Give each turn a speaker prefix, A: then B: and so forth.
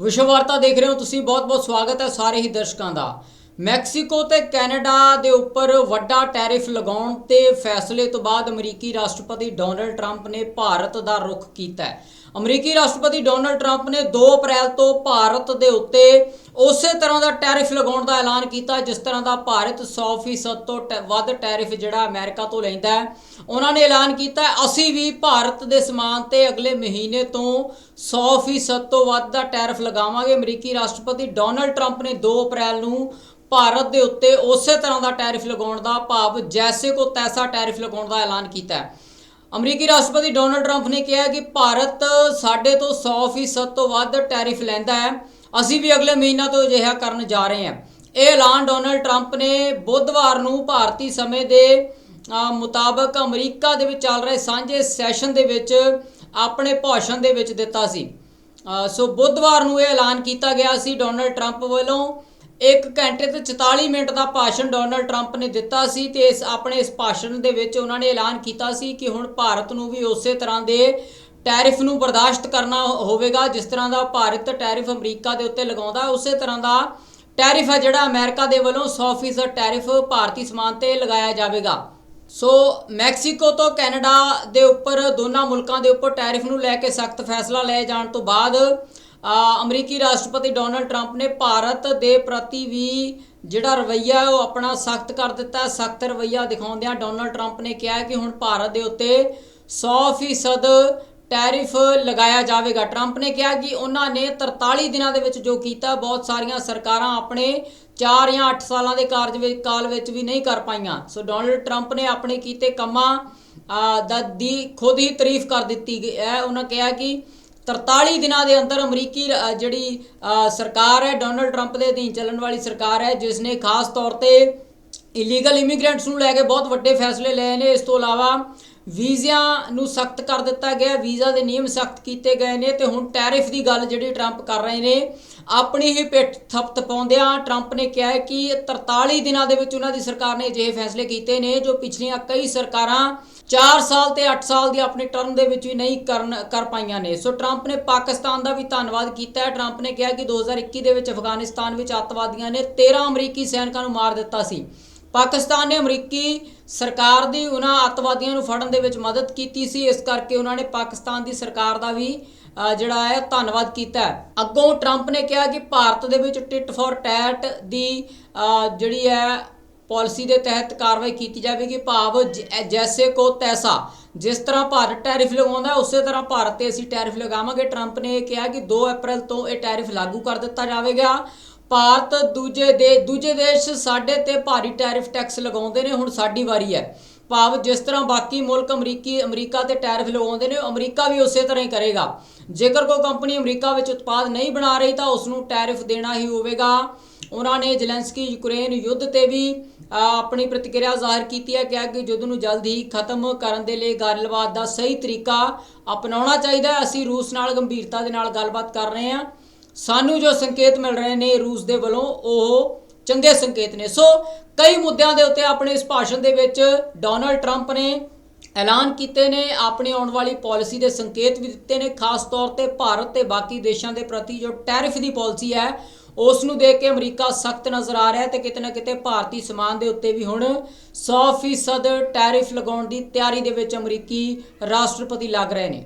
A: ਵਿਸ਼ਵ ਵਾਰਤਾ ਦੇਖ ਰਹੇ ਹੋ ਤੁਸੀਂ ਬਹੁਤ-ਬਹੁਤ ਸਵਾਗਤ ਹੈ ਸਾਰੇ ਹੀ ਦਰਸ਼ਕਾਂ ਦਾ। ਮੈਕਸੀਕੋ ਤੇ ਕੈਨੇਡਾ ਦੇ ਉੱਪਰ ਵੱਡਾ ਟੈਰਿਫ ਲਗਾਉਣ ਤੇ ਫੈਸਲੇ ਤੋਂ ਬਾਅਦ ਅਮਰੀਕੀ ਰਾਸ਼ਟਰਪਤੀ ਡੋਨਲਡ ਟਰੰਪ ਨੇ ਭਾਰਤ ਦਾ ਰੁਖ ਕੀਤਾ ਹੈ। ਅਮਰੀਕੀ ਰਾਸ਼ਟਰਪਤੀ ਡੋਨਲਡ ਟਰੰਪ ਨੇ 2 ਅਪ੍ਰੈਲ ਤੋਂ ਭਾਰਤ ਦੇ ਉੱਤੇ ਉਸੇ ਤਰ੍ਹਾਂ ਦਾ ਟੈਰਿਫ ਲਗਾਉਣ ਦਾ ਐਲਾਨ ਕੀਤਾ, ਜਿਸ ਤਰ੍ਹਾਂ ਦਾ ਭਾਰਤ 100% ਤੋਂ ਟੈ- ਵੱਧ ਟੈਰਿਫ ਜਿਹੜਾ ਅਮਰੀਕਾ ਤੋਂ ਲੈਂਦਾ ਹੈ। ਉਹਨਾਂ ਨੇ ਐਲਾਨ ਕੀਤਾ, ਅਸੀਂ ਵੀ ਭਾਰਤ ਦੇ ਸਮਾਨ ਤੇ ਅਗਲੇ ਮਹੀਨੇ ਤੋਂ 100% ਤੋਂ ਵੱਧ ਦਾ ਟੈਰਿਫ ਲਗਾਵਾਂਗੇ। ਅਮਰੀਕੀ ਰਾਸ਼ਟਰਪਤੀ ਡੋਨਲਡ ਟਰੰਪ ਨੇ 2 ਅਪ੍ਰੈਲ ਨੂੰ ਭਾਰਤ ਦੇ ਉੱਤੇ ਉਸੇ ਤਰ੍ਹਾਂ ਦਾ ਟੈਰਿਫ ਲਗਾਉਣ ਦਾ ਭਾਵ ਜੈਸੇ ਕੋ ਤੈਸਾ ਟੈਰਿਫ ਲਗਾਉਣ ਦਾ ਐਲਾਨ ਕੀਤਾ ਹੈ। ਅਮਰੀਕੀ ਰਾਸ਼ਟਰਪਤੀ ਡੋਨਲਡ ਟਰੰਪ ਨੇ ਕਿਹਾ ਕਿ ਭਾਰਤ ਸਾਡੇ ਤੋਂ 100% ਤੋਂ ਵੱਧ ਟੈਰਿਫ ਲੈਂਦਾ ਹੈ। ਅਸੀਂ ਵੀ ਅਗਲੇ ਮਹੀਨਾ ਤੋਂ ਅਜਿਹਾ ਕਰਨ ਜਾ ਰਹੇ ਹਾਂ। ਇਹ ਐਲਾਨ ਡੋਨਲਡ ਟਰੰਪ ਨੇ ਬੁੱਧਵਾਰ ਨੂੰ ਭਾਰਤੀ ਸਮੇਂ ਦੇ ਮੁਤਾਬਕ ਅਮਰੀਕਾ ਦੇ ਵਿੱਚ ਚੱਲ ਰਹੇ ਸਾਂਝੇ ਸੈਸ਼ਨ ਦੇ ਵਿੱਚ ਆਪਣੇ ਭਾਸ਼ਣ ਦੇ ਵਿੱਚ ਦਿੱਤਾ ਸੀ। ਸੋ ਬੁੱਧਵਾਰ ਨੂੰ ਇਹ ਐਲਾਨ ਕੀਤਾ ਗਿਆ ਸੀ। ਡੋਨਲਡ ਟਰੰਪ ਵੱਲੋਂ 1 ਘੰਟੇ ਤੇ 44 ਮਿੰਟ ਦਾ ਭਾਸ਼ਣ ਡੋਨਲਡ ਟਰੰਪ ਨੇ ਦਿੱਤਾ ਸੀ ਤੇ ਇਸ ਆਪਣੇ ਇਸ ਭਾਸ਼ਣ ਦੇ ਵਿੱਚ ਉਹਨਾਂ ਨੇ ਐਲਾਨ ਕੀਤਾ ਸੀ ਕਿ ਹੁਣ ਭਾਰਤ ਨੂੰ ਵੀ ਉਸੇ ਤਰ੍ਹਾਂ ਦੇ ਟੈਰਿਫ ਨੂੰ ਬਰਦਾਸ਼ਤ ਕਰਨਾ ਹੋਵੇਗਾ, ਜਿਸ ਤਰ੍ਹਾਂ ਦਾ ਭਾਰਤ ਟੈਰਿਫ ਅਮਰੀਕਾ ਦੇ ਉੱਤੇ ਲਗਾਉਂਦਾ, ਉਸੇ ਤਰ੍ਹਾਂ ਦਾ ਟੈਰਿਫ ਹੈ ਜਿਹੜਾ ਅਮਰੀਕਾ ਦੇ ਵੱਲੋਂ 100% ਟੈਰਿਫ ਭਾਰਤੀ ਸਮਾਨ ਤੇ ਲਗਾਇਆ ਜਾਵੇਗਾ। ਸੋ ਮੈਕਸੀਕੋ ਤੋਂ ਕੈਨੇਡਾ ਦੇ ਉੱਪਰ ਦੋਨਾਂ ਮੁਲਕਾਂ ਦੇ ਉੱਪਰ ਟੈਰਿਫ ਨੂੰ ਲੈ ਕੇ ਸਖਤ ਫੈਸਲਾ ਲਏ ਜਾਣ ਤੋਂ ਬਾਅਦ ਅਮਰੀਕੀ ਰਾਸ਼ਟਰਪਤੀ ਡੋਨਲਡ ਟਰੰਪ ਨੇ ਭਾਰਤ ਦੇ ਪ੍ਰਤੀ ਵੀ ਜਿਹੜਾ ਰਵੱਈਆ ਉਹ ਆਪਣਾ ਸਖਤ ਕਰ ਦਿੱਤਾ। ਸਖਤ ਰਵੱਈਆ ਦਿਖਾਉਂਦਿਆਂ ਡੋਨਲਡ ਟਰੰਪ ਨੇ ਕਿਹਾ ਕਿ ਹੁਣ ਭਾਰਤ ਦੇ ਉੱਤੇ 100% ਟੈਰਿਫ ਲਗਾਇਆ ਜਾਵੇਗਾ। ਟਰੰਪ ਨੇ ਕਿਹਾ ਕਿ ਉਹਨਾਂ ਨੇ 43 ਦਿਨਾਂ ਦੇ ਵਿੱਚ ਜੋ ਕੀਤਾ, ਬਹੁਤ ਸਾਰੀਆਂ ਸਰਕਾਰਾਂ ਆਪਣੇ 4 ਜਾਂ 8 ਸਾਲਾਂ ਦੇ ਕਾਰਜ ਵਿੱਚ, ਕਾਲ ਵਿੱਚ ਵੀ ਨਹੀਂ ਕਰ ਪਾਈਆਂ। ਸੋ ਡੋਨਲਡ ਟਰੰਪ ਨੇ ਆਪਣੇ ਕੀਤੇ ਕੰਮਾਂ ਦਾ, ਦੀ ਖੁਦ ਹੀ ਤਾਰੀਫ ਕਰ ਦਿੱਤੀ। ਗਈ ਹੈ ਉਹਨਾਂ ਕਿਹਾ ਕਿ 43 ਦਿਨਾਂ ਦੇ ਅੰਦਰ ਅਮਰੀਕੀ ਜਿਹੜੀ ਸਰਕਾਰ ਹੈ, ਡੋਨਲਡ ਟਰੰਪ ਦੇ ਅਧੀਨ ਚੱਲਣ ਵਾਲੀ ਸਰਕਾਰ ਹੈ, ਜਿਸ ਨੇ ਖਾਸ ਤੌਰ ਤੇ ਇਲੀਗਲ ਇਮੀਗ੍ਰੈਂਟਸ ਨੂੰ ਲੈ ਕੇ ਬਹੁਤ ਵੱਡੇ ਫੈਸਲੇ ਲਏ ਨੇ। ਇਸ ਤੋਂ ਇਲਾਵਾ ਵੀਜ਼ਿਆਂ ਨੂੰ ਸਖਤ ਕਰ ਦਿੱਤਾ ਗਿਆ, ਵੀਜ਼ਾ ਦੇ ਨਿਯਮ ਸਖਤ ਕੀਤੇ ਗਏ ਨੇ ਤੇ ਹੁਣ ਟੈਰਿਫ ਦੀ ਗੱਲ ਜਿਹੜੀ ਟਰੰਪ ਕਰ ਰਹੇ ਨੇ, ਆਪਣੀ ਹੀ ਪਿੱਠ ਥਪਥ ਪਾਉਂਦਿਆਂ ਟਰੰਪ ਨੇ ਕਿਹਾ ਕਿ 43 ਦਿਨਾਂ ਦੇ ਵਿੱਚ ਉਹਨਾਂ ਦੀ ਸਰਕਾਰ ਨੇ ਅਜਿਹੇ ਫੈਸਲੇ ਕੀਤੇ ਨੇ ਜੋ ਪਿਛਲੀਆਂ ਕਈ ਸਰਕਾਰਾਂ 4 ਸਾਲ ਤੇ 8 ਸਾਲ ਦੀ ਆਪਣੀ ਟਰਮ ਦੇ ਵਿੱਚ ਵੀ ਨਹੀਂ ਕਰਨ, ਕਰ ਪਾਈਆਂ ਨੇ। ਸੋ ਟਰੰਪ ਨੇ ਪਾਕਿਸਤਾਨ ਦਾ ਵੀ ਧੰਨਵਾਦ ਕੀਤਾ ਹੈ। ਟਰੰਪ ਨੇ ਕਿਹਾ ਕਿ 2021 ਦੇ ਵਿੱਚ ਅਫਗਾਨਿਸਤਾਨ ਵਿੱਚ ਅੱਤਵਾਦੀਆਂ ਨੇ 13 ਅਮਰੀਕੀ ਸੈਨਿਕਾਂ ਨੂੰ ਮਾਰ ਦਿੱਤਾ ਸੀ। ਪਾਕਿਸਤਾਨ ਨੇ ਅਮਰੀਕੀ ਸਰਕਾਰ ਦੀ ਉਹਨਾਂ ਅੱਤਵਾਦੀਆਂ ਨੂੰ ਫੜਨ ਦੇ ਵਿੱਚ ਮਦਦ ਕੀਤੀ ਸੀ। ਇਸ ਕਰਕੇ ਉਹਨਾਂ ਨੇ ਪਾਕਿਸਤਾਨ ਦੀ ਸਰਕਾਰ ਦਾ ਵੀ ਜਿਹੜਾ ਹੈ, ਧੰਨਵਾਦ ਕੀਤਾ ਅੱਗੋਂ ਟਰੰਪ ਨੇ ਕਿਹਾ ਕਿ ਭਾਰਤ ਦੇ ਵਿੱਚ ਟਿਟ ਫॉर ਟੈਟ ਦੀ ਜਿਹੜੀ ਹੈ, ਪਾਲਿਸੀ ਦੇ ਤਹਿਤ ਕਾਰਵਾਈ ਕੀਤੀ ਜਾਵੇਗੀ। ਭਾਵ ਜ- ਜੈਸੇ ਕੋ ਤੈਸਾ। ਜਿਸ ਤਰ੍ਹਾਂ ਭਾਰਤ ਟੈਰਿਫ ਲਗਾਉਂਦਾ, ਉਸੇ ਤਰ੍ਹਾਂ ਭਾਰਤ ਤੇ ਅਸੀਂ ਟੈਰਿਫ ਲਗਾਵਾਂਗੇ। ਟਰੰਪ ਨੇ ਇਹ ਕਿਹਾ ਕਿ 2 ਅਪ੍ਰੈਲ ਤੋਂ ਇਹ ਟੈਰਿਫ ਲਾਗੂ ਕਰ ਦਿੱਤਾ ਜਾਵੇਗਾ। ਭਾਰਤ ਦੂਜੇ ਦੇ ਦੂਜੇ ਦੇਸ਼ ਸਾਡੇ ਤੇ ਭਾਰੀ ਟੈਰਿਫ ਟੈਕਸ ਲਗਾਉਂਦੇ ਨੇ, ਹੁਣ ਸਾਡੀ ਵਾਰੀ ਹੈ। ਭਾਵ ਜਿਸ ਤਰ੍ਹਾਂ ਬਾਕੀ ਮੁਲਕ ਅਮਰੀਕੀ, ਅਮਰੀਕਾ ਤੇ ਟੈਰਿਫ ਲਗਾਉਂਦੇ ਨੇ, ਅਮਰੀਕਾ ਵੀ ਉਸੇ ਤਰ੍ਹਾਂ ਹੀ ਕਰੇਗਾ। ਜੇਕਰ ਕੋਈ ਕੰਪਨੀ ਅਮਰੀਕਾ ਵਿੱਚ ਉਤਪਾਦ ਨਹੀਂ ਬਣਾ ਰਹੀ, ਤਾਂ ਉਸ ਨੂੰ ਟੈਰਿਫ ਦੇਣਾ ਹੀ ਹੋਵੇਗਾ। ਉਹਨਾਂ ਨੇ ਜ਼ੈਲੈਂਸਕੀ ਯੂਕਰੇਨ ਯੁੱਧ ਤੇ ਵੀ ਆਪਣੀ ਪ੍ਰਤੀਕਿਰਿਆ ਜ਼ਾਹਿਰ ਕੀਤੀ ਹੈ, ਕਿਹਾ ਕਿ ਯੁੱਧ ਨੂੰ ਜਲਦ ਹੀ ਖਤਮ ਕਰਨ ਦੇ ਲਈ ਗੱਲਬਾਤ ਦਾ ਸਹੀ ਤਰੀਕਾ ਅਪਣਾਉਣਾ ਚਾਹੀਦਾ ਹੈ। ਅਸੀਂ ਰੂਸ ਨਾਲ ਗੰਭੀਰਤਾ ਦੇ ਨਾਲ ਗੱਲਬਾਤ ਕਰ ਰਹੇ ਹਾਂ। ਸਾਨੂੰ ਜੋ ਸੰਕੇਤ ਮਿਲ ਰਹੇ ਨੇ ਰੂਸ ਦੇ ਵੱਲੋਂ, ਉਹ ਚੰਗੇ ਸੰਕੇਤ ਨੇ। ਸੋ, ਕਈ ਮੁੱਦਿਆਂ ਦੇ ਉੱਤੇ ਆਪਣੇ ਇਸ ਭਾਸ਼ਣ ਦੇ ਵਿੱਚ ਡੋਨਲਡ ਟਰੰਪ ਨੇ ਐਲਾਨ ਕੀਤੇ ਨੇ, ਆਪਣੀ ਆਉਣ ਵਾਲੀ ਪਾਲਿਸੀ ਦੇ ਸੰਕੇਤ ਵੀ ਦਿੱਤੇ ਨੇ, ਖਾਸ ਤੌਰ ਤੇ ਭਾਰਤ ਤੇ ਬਾਕੀ ਦੇਸ਼ਾਂ ਦੇ ਪ੍ਰਤੀ ਜੋ ਟੈਰਿਫ ਦੀ ਪਾਲਿਸੀ ਹੈ ਉਸ ਨੂੰ ਦੇਖ ਕੇ ਅਮਰੀਕਾ ਸਖਤ ਨਜ਼ਰ ਆ ਰਿਹਾ ਹੈ ਤੇ ਕਿਤੇ ਨਾ ਕਿਤੇ ਭਾਰਤੀ ਸਮਾਨ ਦੇ ਉੱਤੇ ਵੀ ਹੁਣ 100% ਟੈਰਿਫ ਲਗਾਉਣ ਦੀ ਤਿਆਰੀ ਦੇ ਵਿੱਚ ਅਮਰੀਕੀ ਰਾਸ਼ਟਰਪਤੀ ਲੱਗ ਰਹੇ ਨੇ।